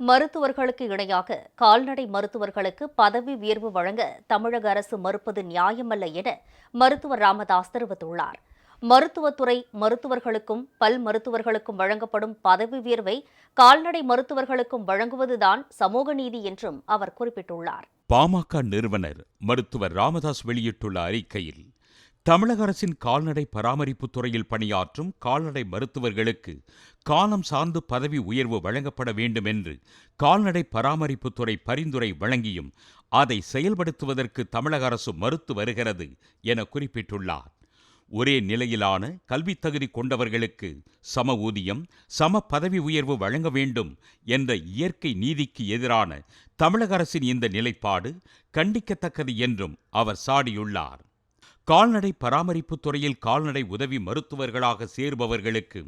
மருத்துவர்களுக்கு இணையாக கால்நடை மருத்துவர்களுக்கு பதவி உயர்வு வழங்க தமிழக அரசு மறுப்பது நியாயமல்ல என மருத்துவர் ராமதாஸ் தெரிவித்துள்ளார். மருத்துவத்துறை மருத்துவர்களுக்கும் பல் மருத்துவர்களுக்கும் வழங்கப்படும் பதவி உயர்வை கால்நடை மருத்துவர்களுக்கும் வழங்குவதுதான் சமூக நீதி என்றும் அவர் குறிப்பிட்டுள்ளார். பாமக நிறுவனர் மருத்துவர் ராமதாஸ் வெளியிட்டுள்ள அறிக்கையில் தமிழக அரசின் கால்நடை பராமரிப்புத் துறையில் பணியாற்றும் கால்நடை மருத்துவர்களுக்கு காலம் சார்ந்து பதவி உயர்வு வழங்கப்பட வேண்டும் என்று கால்நடை பராமரிப்புத் துறை பரிந்துரை வழங்கியும் அதை செயல்படுத்துவதற்கு தமிழக அரசு மறுத்து வருகிறது என குறிப்பிட்டுள்ளார். ஒரே நிலையிலான கல்வித் தகுதி கொண்டவர்களுக்கு சம ஊதியம் சம பதவி உயர்வு வழங்க வேண்டும் என்ற இயற்கை நீதிக்கு எதிரான தமிழக அரசின் இந்த நிலைப்பாடு கண்டிக்கத்தக்கது என்றும் அவர் சாடியுள்ளார். கால்நடை பராமரிப்புத் துறையில் கால்நடை உதவி மருத்துவர்களாக சேர்பவர்களுக்கு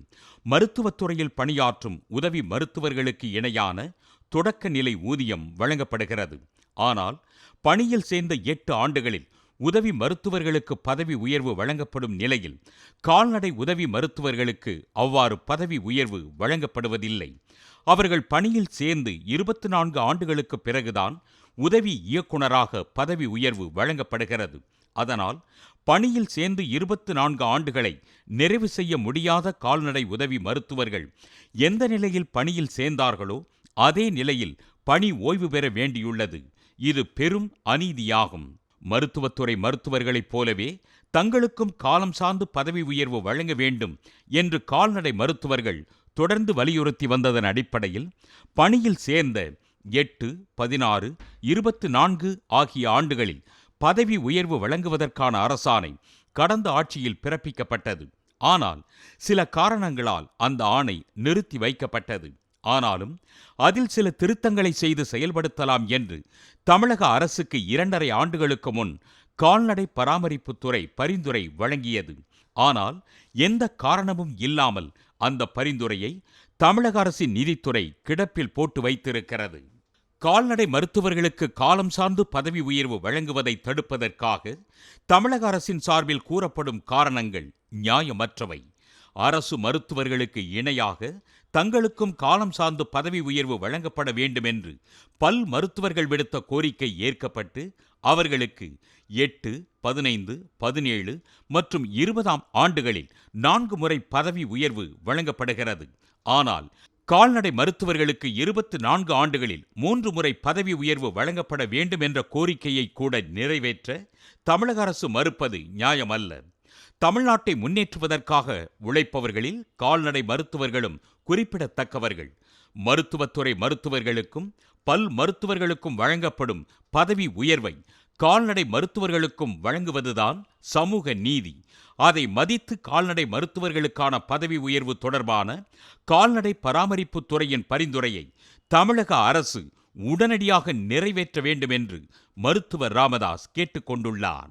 மருத்துவத் துறையில் பணியாற்றும் உதவி மருத்துவர்களுக்கு இணையான தொடக்க நிலை ஊதியம் வழங்கப்படுகிறது. ஆனால் பணியில் சேர்ந்த எட்டு ஆண்டுகளில் உதவி மருத்துவர்களுக்கு பதவி உயர்வு வழங்கப்படும் நிலையில் கால்நடை உதவி மருத்துவர்களுக்கு அவ்வாறு பதவி உயர்வு வழங்கப்படுவதில்லை. அவர்கள் பணியில் சேர்ந்து இருபத்தி நான்கு ஆண்டுகளுக்கு பிறகுதான் உதவி இயக்குனராக பதவி உயர்வு வழங்கப்படுகிறது. அதனால் பணியில் சேர்ந்து இருபத்தி நான்கு ஆண்டுகளை நிறைவு செய்ய முடியாத கால்நடை உதவி மருத்துவர்கள் எந்த நிலையில் பணியில் சேர்ந்தார்களோ அதே நிலையில் பணி ஓய்வு பெற வேண்டியுள்ளது. இது பெரும் அநீதியாகும். மருத்துவத்துறை மருத்துவர்களைப் போலவே தங்களுக்கும் காலம் சார்ந்து பதவி உயர்வு வழங்க வேண்டும் என்று கால்நடை மருத்துவர்கள் தொடர்ந்து வலியுறுத்தி வந்ததன் அடிப்படையில் பணியில் சேர்ந்த எட்டு பதினாறு இருபத்து நான்கு ஆகிய ஆண்டுகளில் பதவி உயர்வு வழங்குவதற்கான அரசாணை கடந்த ஆட்சியில் பிறப்பிக்கப்பட்டது. ஆனால் சில காரணங்களால் அந்த ஆணை நிறுத்தி வைக்கப்பட்டது. ஆனாலும் அதில் சில திருத்தங்களை செய்து செயல்படுத்தலாம் என்று தமிழக அரசுக்கு இரண்டரை ஆண்டுகளுக்கு முன் கால்நடை பராமரிப்புத் துறை பரிந்துரை வழங்கியது. ஆனால் எந்த காரணமும் இல்லாமல் அந்த பரிந்துரையை தமிழக அரசின் நிதித்துறை கிடப்பில் போட்டு வைத்திருக்கிறது. கால்நடை மருத்துவர்களுக்கு காலம் சார்ந்து பதவி உயர்வு வழங்குவதை தடுப்பதற்காக தமிழக அரசின் சார்பில் கூறப்படும் காரணங்கள் நியாயமற்றவை. அரசு மருத்துவர்களுக்கு இணையாக தங்களுக்கும் காலம் சார்ந்து பதவி உயர்வு வழங்கப்பட வேண்டும் என்று பல் மருத்துவர்கள் விடுத்த கோரிக்கை ஏற்கப்பட்டு அவர்களுக்கு எட்டு பதினைந்து பதினேழு மற்றும் இருபதாம் ஆண்டுகளில் நான்கு முறை பதவி உயர்வு வழங்கப்படுகிறது. ஆனால் கால்நடை மருத்துவர்களுக்கு இருபத்து நான்கு ஆண்டுகளில் மூன்று முறை பதவி உயர்வு வழங்கப்பட வேண்டும் என்ற கோரிக்கையை கூட நிறைவேற்ற தமிழக அரசு மறுப்பது நியாயமல்ல. தமிழ்நாட்டை முன்னேற்றுவதற்காக உழைப்பவர்களில் கால்நடை மருத்துவர்களும் குறிப்பிடத்தக்கவர்கள். மருத்துவத்துறை மருத்துவர்களுக்கும் பல் மருத்துவர்களுக்கும் வழங்கப்படும் பதவி உயர்வை கால்நடை மருத்துவர்களுக்கும் வழங்குவதுதான் சமூக நீதி. அதை மதித்து கால்நடை மருத்துவர்களுக்கான பதவி உயர்வு தொடர்பான கால்நடை பராமரிப்புத் துறையின் பரிந்துரையை தமிழக அரசு உடனடியாக நிறைவேற்ற வேண்டும் என்று மருத்துவர் ராமதாஸ் கேட்டுக்கொண்டுள்ளார்.